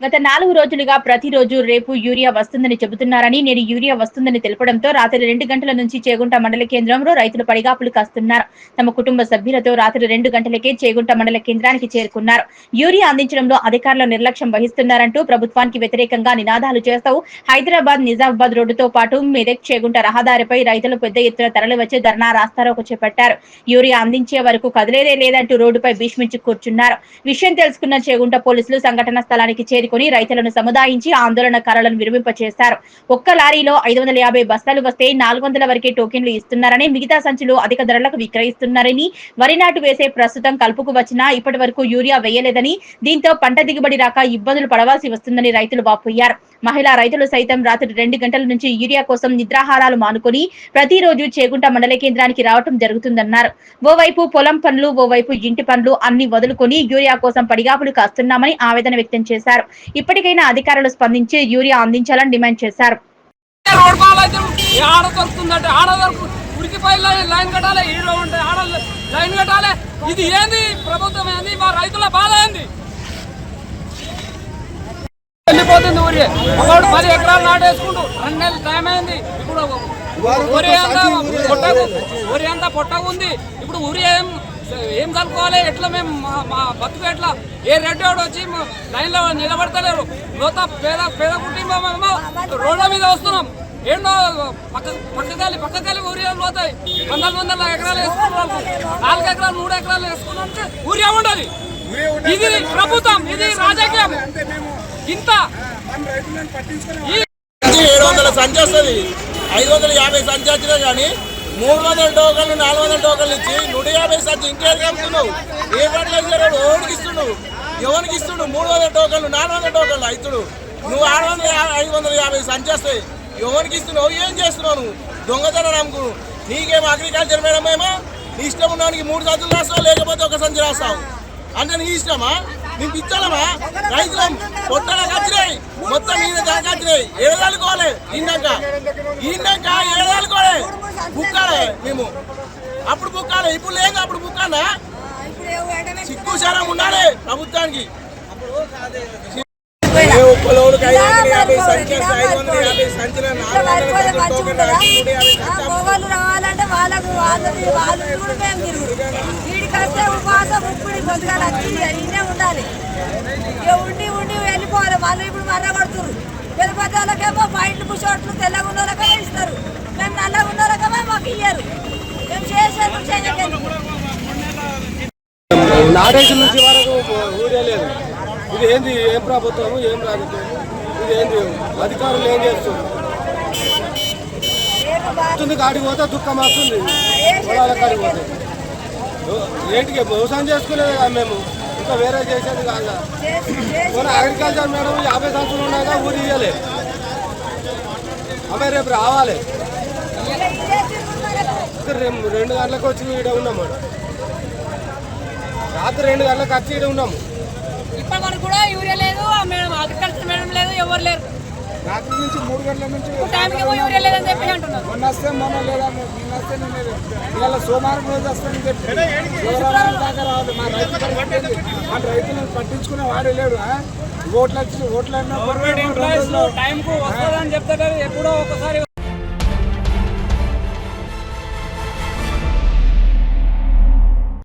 గత నాలుగు రోజులుగా ప్రతిరోజు రేపు యూరియా వస్తుందని చెబుతున్నారని నేడు యూరియా వస్తుందని తెలపడంతో రాత్రి రెండు గంటల నుంచి చేగుంట మండల కేంద్రంలో రైతులు పడిగాపులు కాస్తున్నారు. తమ కుటుంబ సభ్యులతో రాత్రి రెండు గంటలకే చేగుంట మండల కేంద్రానికి చేరుకున్నారు. యూరియా అందించడంలో అధికారులు నిర్లక్ష్యం వహిస్తున్నారంటూ ప్రభుత్వానికి వ్యతిరేకంగా నినాదాలు చేస్తూ హైదరాబాద్ నిజామాబాద్ రోడ్డుతో పాటు మెదక్ చేగుంట రహదారిపై రైతులు పెద్ద ఎత్తున తరలివచ్చి ధర్నా రాస్తారోకు చేపట్టారు. యూరియా అందించే వరకు కదిలేదే లేదంటూ రోడ్డుపై భీష్మించి కూర్చున్నారు. విషయం తెలుసుకున్న చేగుంట పోలీసులు సంఘటన స్థలానికి చేరుకుని రైతులను సముదాయించి ఆందోళనకారులను విరమింపచేశారు. ఒక్క లారీలో ఐదు వందల యాభై బస్తాలు వస్తే నాలుగు వందల వరకే టోకెన్లు ఇస్తున్నారని మిగతా సంచులు అధిక ధరలకు విక్రయిస్తున్నారని వరి నాటు వేసే ప్రస్తుతం కలుపుకు వచ్చినా ఇప్పటి వరకు యూరియా వేయలేదని దీంతో పంట దిగుబడి రాక ఇబ్బందులు పడవలసి వస్తుందని రైతులు వాపోయారు. మహిళా రైతులు సైతం రాత్రి రెండు గంటల నుంచి యూరియా కోసం నిద్రాహారాలు మానుకొని ప్రతిరోజు చేగుంట మండల కేంద్రానికి రావటం జరుగుతుందన్నారు. ఓవైపు పొలం పనులు ఓవైపు ఇంటి పనులు అన్ని వదులుకొని యూరియా కోసం పడిగాపులు కాస్తున్నామని ఆవేదన వ్యక్తం చేశారు. ఇప్పటికైనా అధికారులు స్పందించి యూరియా అందించాలని డిమాండ్ చేశారు ఇది ఏంది ప్రభుత్వం ఏంది మా రైతుల బాధ ఏంది వెళ్ళిపోతుంది ఊరి ఒకడు పది ఎకరాలు నాటేసుకుంటూ రెండు నెలలు టైం అయింది ఇప్పుడు ఊరి అంతా పొట్టకు ఊరి అంతా పొట్టకు ఉంది ఇప్పుడు ఊరి ఏం ఏం కలుపుకోవాలి? ఎట్లా మేము మా- మా బతుకు ఎట్లా? ఏ రెడ్డి వాడు వచ్చి లైన్లో నిలబడతలేరు. లోత పేద పేద కుటుంబం రోడ్ల మీద వస్తున్నాం. ఏంటో పక్క పక్కకాలి పక్కకాలి ఊరియా పోతాయి. వందల వందల ఎకరాలు వేసుకున్నాం. నాలుగు ఎకరాలు మూడు ఎకరాలు వేసుకున్నాం ఊరియా ఉండదు. ఇది ప్రభుత్వం ఇది రాజకీయం. ఇంత ఏడు వందల సంచి వస్తుంది ఐదు వందల యాభై సంచి వచ్చినా కానీ మూడు వందల టోకన్లు నాలుగు వందల టోకన్లు ఇచ్చి నూట యాభై సంచి ఇంకేది కమ్ముతున్నావు ఏ పట్ల ఎవరికి ఇస్తున్నావు? ఎవరికి ఇస్తుడు మూడు వందల టోకన్లు నాలుగు వందల టోకన్లు అవుతుడు నువ్వు ఆరు వందల ఐదు వందల యాభై సంచి వస్తాయి ఎవరికి ఇస్తున్నావు? ఏం చేస్తున్నావు నువ్వు? దొంగతనం నమ్ముకు నీకేం అగ్రికల్చర్ మేడం ఏమో? నీ ఇష్టం ఉన్నానికి మూడు సంచులు రాస్తావు? లేకపోతే ఒక సంచి రాస్తావు? అంటే నీ ఇష్టమా? నీకు ఇచ్చాలమా రైతులం పొట్టల కచ్చినాయి మొత్తం మీద దాకొచ్చినాయి ఏడాలుకోవాలి ఇందాక ఇందాక ఏడాలుకోవాలి బుక్కాలే మేము. అప్పుడు బుక్కాలి ఇప్పుడు లేదు అప్పుడు బుక్కానా సిగ్గు శరం ఉండాలి ప్రభుత్వానికి. ఏ ఒక్కలోడికి ఐదు వందల యాభై సంఖ్య ఐదు వందల యాభై సంఖ్యల నాలుగు వందల సంఖ్యల టోకెన్ రాసి నూట యాభై సంఖ్య మొగోళ్ళు రావాలంటే వాళ్ళకు వాళ్ళది వాళ్ళు మేము తిరుగు వీడికి వస్తే ఉపవాసం ఉప్పుడు పొద్దుగాల వచ్చి ఇన్నే ఉండాలి. ఇక ఉండి ఉండి వెళ్ళిపోవాలి. వాళ్ళు ఇప్పుడు మర్ర కొడుతురు పుషోట్లు తెల్లగా ఉన్న వాళ్ళకేమో ఇస్తారు. మేము నల్లగా ఉన్న వాళ్ళకేమో మాకు ఇయ్యరు. మేము చేసేందుకు చేయలేదు నాటేసి నుంచి వరకు ఊరే లేదు. ఇది ఏంది? ఏం ప్రభుత్వము? ఏం రాజకీయం ఇది ఏంది? అధికారులు ఏం చేస్తున్నారు? వస్తుంది కాడికి పోతే దుఃఖం వస్తుంది. పొలాల కాడికి పోతే. ఏంటికి? వ్యవసాయం చేసుకునేది కదా మేము? ఇంకా వేరే చేసేది కాదు. మన అగ్రికల్చర్ మేడం యాభై సంవత్సరాలు ఉన్నాక ఊరు ఇయ్యలే. అమ్మాయి రేపు రావాలి. రెండు గంటలకు వచ్చి ఇక్కడ మేడం. రాత్రి రెండు గంటలకు వచ్చి ఇక్కడ ఉన్నాము ఇప్పటి వరకు కూడా యూరియా లేదు మేడం అగ్రికల్చర్ మేడం లేదు ఎవరు లేరు. రాత్రి నుంచి మూడు గంటల నుంచి మొన్న వస్తే మొన్న లేదా నిన్న వస్తే నిన్న లేదు ఇవాళ సోమవారం రోజు వస్తానని చెప్పి శుక్రవారం దాకా రావాలి మా రైతు పరిస్థితి ఏంది? మన రైతులను పట్టించుకునే వాడే లేడు? ఓట్లు వచ్చి ఓట్లు అన్నప్పుడు ఎంప్లాయీస్ టైంకు వస్తుందని చెప్తారు ఎప్పుడో ఒకసారి